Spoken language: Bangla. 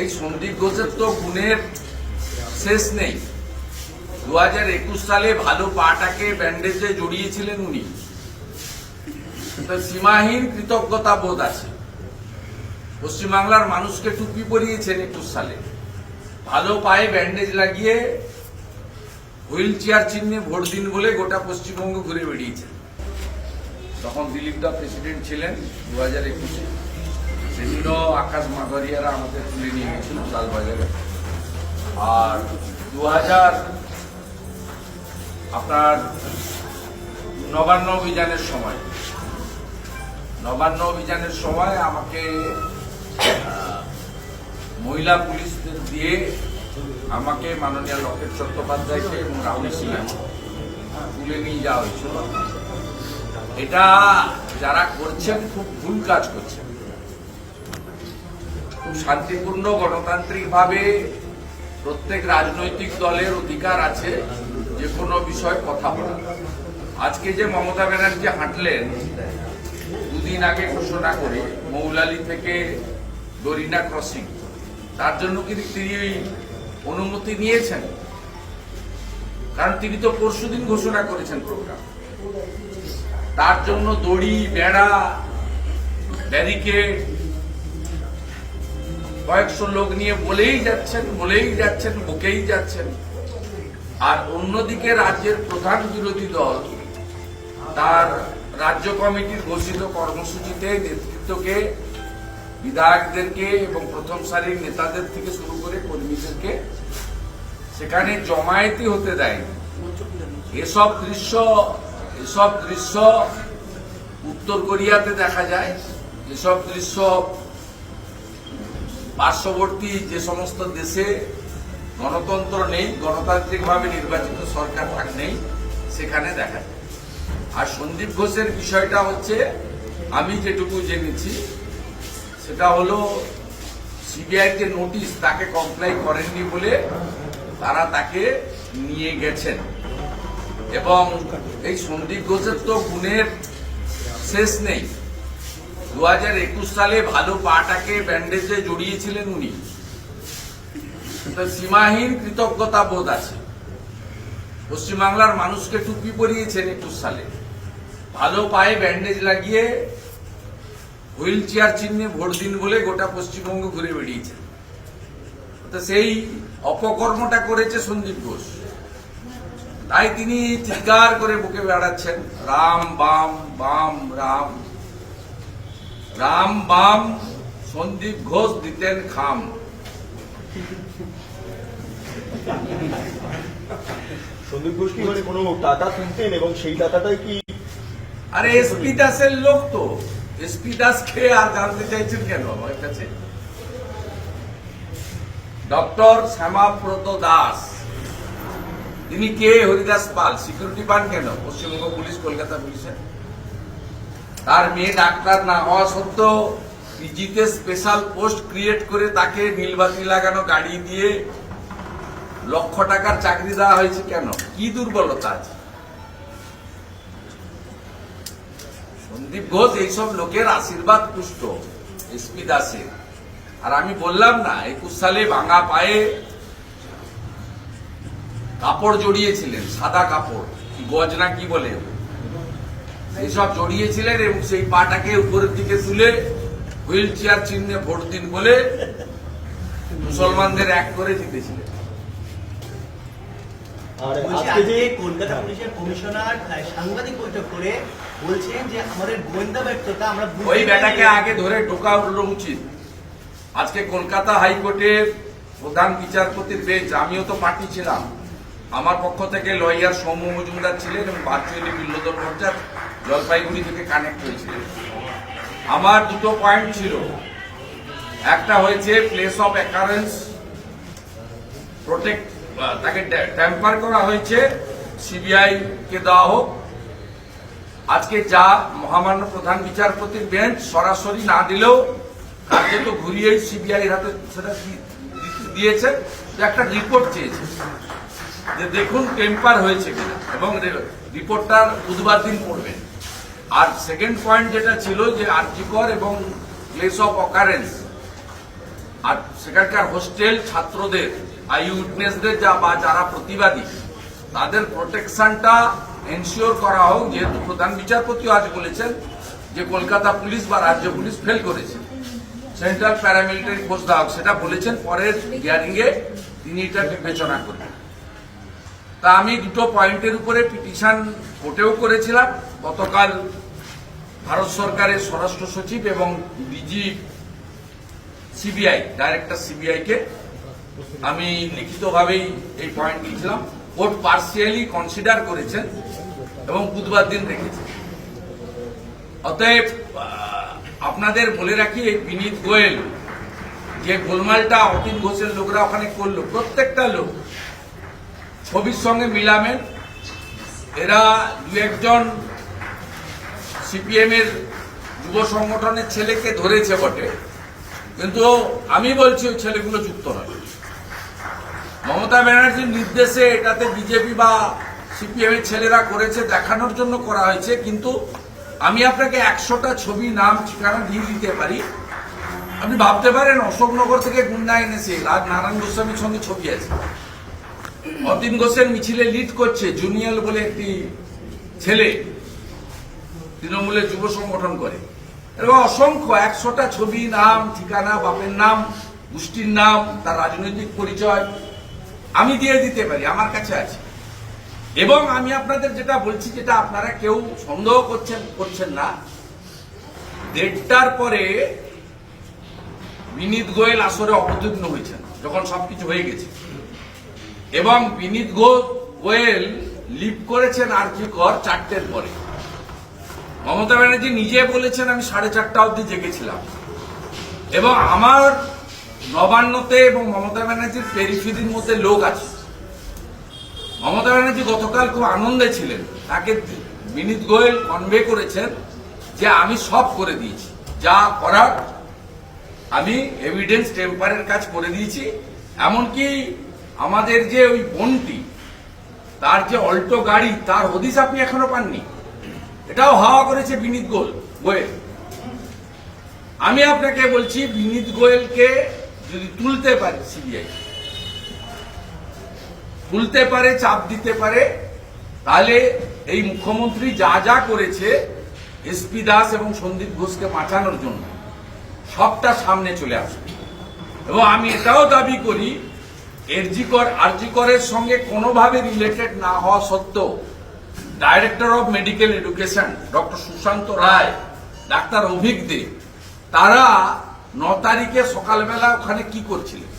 এই সন্দীপ ঘোষের তো গুণের শেষ নেই। দু হাজার একুশ সালে ভালো পাটাকে ব্যান্ডেজে জড়িয়েছিলেন উনি। সীমাহীন কৃতজ্ঞতা বোধ আছে। পশ্চিমবাংলার মানুষকে টুপি পরিয়েছেন একুশ সালে। ভালো পায়ে ব্যান্ডেজ লাগিয়ে হুইল চেয়ার চিহ্নে ভোট দিন বলে গোটা পশ্চিমবঙ্গ ঘুরে বেরিয়েছেন তখন দিলীপ দা প্রেসিডেন্ট ছিলেন দু হাজার একুশে। সেদিনও আকাশ মাঘরিয়ারা আমাদের তুলে নিয়ে গেছিল লালবাজারে আর দু হাজার আপনার নবান্ন অভিযানের সময়, নবান্ন অভিযানের সময় আমাকে মহিলা পুলিশদের দিয়ে আমাকে মাননীয় লকেট চট্টোপাধ্যায়কে এবং রাহুল সিংহ তুলে নিয়ে যাওয়া হয়েছিল। এটা যারা করছেন, খুব ভুল কাজ করছেন। খুব শান্তিপূর্ণ গণতান্ত্রিকভাবে প্রত্যেক রাজনৈতিক দলের অধিকার আছে, যে কোনো বিষয়ে কথা বলা। আজকে যে মমতা ব্যানার্জি হাঁটলেন, দুদিন আগে ঘোষণা করে মৌলালি থেকে দরিনা ক্রসিং, তার জন্য কি তিনি অনুমতি নিয়েছেন? কারণ তিনি তো পরশুদিন ঘোষণা করেছেন প্রোগ্রাম। তার জন্য দড়ি, বেড়া, ব্যারিকেড কয়েকশো লোক নিয়ে বলেই যাচ্ছেন বলেই যাচ্ছেন, বুকেই যাচ্ছেন। আর অন্যদিকে রাজ্যের প্রধান বিরোধী দল তার রাজ্য কমিটির ঘোষিত কর্মসূচিতে নেতৃত্বকে, বিধায়কদেরকে এবং প্রথম সারির নেতাদের থেকে শুরু করে কর্মীদেরকে সেখানে জমায়েতি হতে দেয়নি। এসব দৃশ্য এসব দৃশ্য উত্তর কোরিয়াতে দেখা যায়। এসব দৃশ্য পার্শ্ববর্তী যে সমস্ত দেশে গণতন্ত্র নেই, গণতান্ত্রিকভাবে নির্বাচিত সরকার থাক নেই, সেখানে দেখা যায়। আর সন্দীপ ঘোষের বিষয়টা হচ্ছে, আমি যেটুকু জেনেছি, সেটা হলো সিবিআই যে নোটিশ তাকে কমপ্লাই করেননি বলে তারা তাকে নিয়ে গেছেন। এবং এই সন্দীপ ঘোষের তো গুণের শেষ নেই। দু হাজার একুশ সালে ভালো পাটাকে ব্যান্ডেজে জড়িয়েছিলেন উনি। সীমাহীন কৃতজ্ঞতা বোধ আছে। পশ্চিমবাংলার মানুষকে টুপি পরিয়েছেন একুশ সালে। ভালো পায়ে ব্যান্ডেজ লাগিয়ে হুইল চেয়ার চিহ্নে ভোট দিন বলে গোটা পশ্চিমবঙ্গ ঘুরে বেরিয়েছেন তো সেই অপকর্মটা করেছে সন্দীপ ঘোষ। তাই তিনি চিৎকার করে বুকে বেড়াচ্ছেন। রাম বাম বাম রাম। রাম বাম সন্দীপ ঘোষ দিতেন খাম। সন্দীপ ঘোষ কি মানে কোনো টাকা তুলতেন এবং সেই টাকাটাই কি আরে এসপি দাসের লোক তো। এসপি দাসকে আর জানতে চাইছেন কেন আমার কাছে? ডক্টর শ্যামাব্রত দাস। তিনি কে? হরিদাস পাল। সিকিউরিটি পান কেন? পশ্চিমবঙ্গ পুলিশ কলকাতা পুলিশের? তার মেয়ে ডাক্তার না হওয়া সত্ত্বেও পিজিতে স্পেশাল পোস্ট ক্রিয়েট করে তাকে নীলবাতি লাগানো গাড়ি দিয়ে লক্ষ টাকার চাকরি দেওয়া হয়েছে কেন? কি দুর্বলতা আছে? সন্দীপ ঘোষ এইসব লোকের আশীর্বাদ পুষ্ট এসপি দাসের। আর আমি বললাম না, একুশ সালে ভাঙা পায়ে কাপড় জড়িয়েছিলেন, সাদা কাপড়, কি গজনা কি বলে? সেই সব জড়িয়েছিলেন এবং সেই পাটাকে উপরের দিকে তুলে হুইল চেয়ার চিহ্নে ভোট দিন বলে মুসলমানদের এক করে জিতেছিলেন। আর বলছি আজকে যে আজকে কলকাতা পুলিশের কমিশনার সাংবাদিক বৈঠক করে বলছেন যে আমাদের গোয়েন্দা ব্যর্থতা আমরা ওই বেটাকে আগে ধরে ঢোকা উচিত। আজকে কলকাতা হাইকোর্টের প্রধান বিচারপতির বেঞ্চ আমিও তো পার্টি ছিলাম। আমার পক্ষ থেকে লয়ার সৌম্য মজুমদার ছিলেন এবং ভার্চুয়ালি বিল্লোদর ভট্টাচ জলপাইগুড়ি থেকে কানেক্ট হয়েছে। আমার দুটো পয়েন্ট ছিল। একটা হয়েছে প্লেস অফ অ্যাকারেন্স প্রোটেক্ট তাকে ট্যাম্পার করা হয়েছে সিবিআই কে দেওয়া হোক। আজকে যা মহামান্য প্রধান বিচারপতির বেঞ্চ সরাসরি না দিলেও কার্যত ঘুরিয়েই সিবিআই হাতে সেটা দিয়েছে, একটা রিপোর্ট চেয়েছে। যে দেখুন টেম্পার হয়েছে কিনা এবং রে- রিপোর্টটা বুধবার দিন পড়বেন আর সেকেন্ড পয়েন্ট যেটা ছিল যে আর্জিকর এবং প্লেস অফ অকারেন্স আর সেখানকার হোস্টেল ছাত্রদের আই উইটনেসদের যা বা যারা প্রতিবাদী, তাদের প্রোটেকশনটা এনশিওর করা হোক। যেহেতু প্রধান বিচারপতিও আজ বলেছেন যে কলকাতা পুলিশ বা রাজ্য পুলিশ ফেল করেছে। সেন্ট্রাল প্যারামিলিটারি ফোর্স দেওয়া সেটা বলেছেন, পরের হিয়ারিং এ তিনি এটা বিবেচনা করবেন। তা আমি দুটো পয়েন্টের উপরে পিটিশন কোর্টেও করেছিলাম। গতকাল ভারত সরকারের স্বরাষ্ট্র সচিব এবং ডিজি সিবিআই, ডাইরেক্টর সিবিআই কে আমি লিখিতভাবেই এই পয়েন্ট লিখলাম। কোর্ট পার্সিয়ালি কনসিডার করেছেন এবং বুধবার দিন রেখেছেন। অতএব আপনাদের বলে রাখি বিনীত গোয়েল যে গোলমালটা অতীন ঘোষের লোকরা ওখানে করল, প্রত্যেকটা লোক ছবির সঙ্গে মিলামেন এরা দু একজন সিপিএম এর যুব সংগঠনের ছেলেকে ধরেছে বটে। কিন্তু আমি বলছি ওই ছেলেগুলো যুক্ত নয়। মমতা ব্যানার্জির নির্দেশে এটাতে বিজেপি বা সিপিএম এর ছেলেরা করেছে, দেখানোর জন্য করা হয়েছে। কিন্তু আমি আপনাকে একশোটা ছবি, নাম, ঠিকানা দিয়ে দিতে পারি। আপনি ভাবতে পারেন, অশোকনগর থেকে গুন্ডা এনেছে, রাজ নারায়ণ গোস্বামীর সঙ্গে ছবি আছে। অতীন ঘোষের মিছিলে লিড করছে জুনিয়র বলে একটি ছেলে। তৃণমূলের যুব সংগঠন করে। এরকম অসংখ্য একশোটা ছবি, নাম, ঠিকানা, বাপের নাম, গোষ্ঠীর নাম, তার রাজনৈতিক পরিচয় আমি দিয়ে দিতে পারি, আমার কাছে আছে। এবং আমি আপনাদের যেটা বলছি, যেটা আপনারা কেউ সন্দেহ করছেন করছেন না, দেড়টার পরে বিনীত গোয়েল আসরে অবতীর্ণ হয়েছেন, যখন সবকিছু হয়ে গেছে। এবং বিনীত গোয়েল লিভ করেছেন আর জি কর চারটের পরে। মমতা ব্যানার্জি নিজে বলেছেন, আমি সাড়ে চারটা অবধি জেগেছিলাম। এবং আমার নবান্নতে এবং মমতা ব্যানার্জির পেরিফিরির মধ্যে লোক আছে। মমতা ব্যানার্জি গতকাল খুব আনন্দে ছিলেন। তাকে বিনীত গোয়েল কনভে করেছেন যে, আমি সব করে দিয়েছি। যা করার আমি এভিডেন্স টেম্পারের কাজ করে দিয়েছি। এমনকি আমাদের যে ওই বোনটি, তার যে অল্টো গাড়ি, তার হদিস আপনি এখনও পাননি। এটাও হাওয়া করেছে বিনীত গোল গোয়েল। আমি আপনাকে বলছি, বিনীত গোয়েলকে যদি তুলতে পারে সিবিআই, তুলতে পারে, চাপ দিতে পারে, তাহলে এই মুখ্যমন্ত্রী যা যা করেছে এসপি দাস এবং সন্দীপ ঘোষকে বাঁচানোর জন্য সবটা সামনে চলে আসবে। এবং আমি এটাও দাবি করি, এরজিকর, আরজিকরের সঙ্গে কোনোভাবে রিলেটেড না হওয়া সত্ত্বেও director of medical education doctor Sushanta Roy, doctor Abhik Dey, তারা ন তারিখে সকালবেলা ওখানে কি করছিলেন?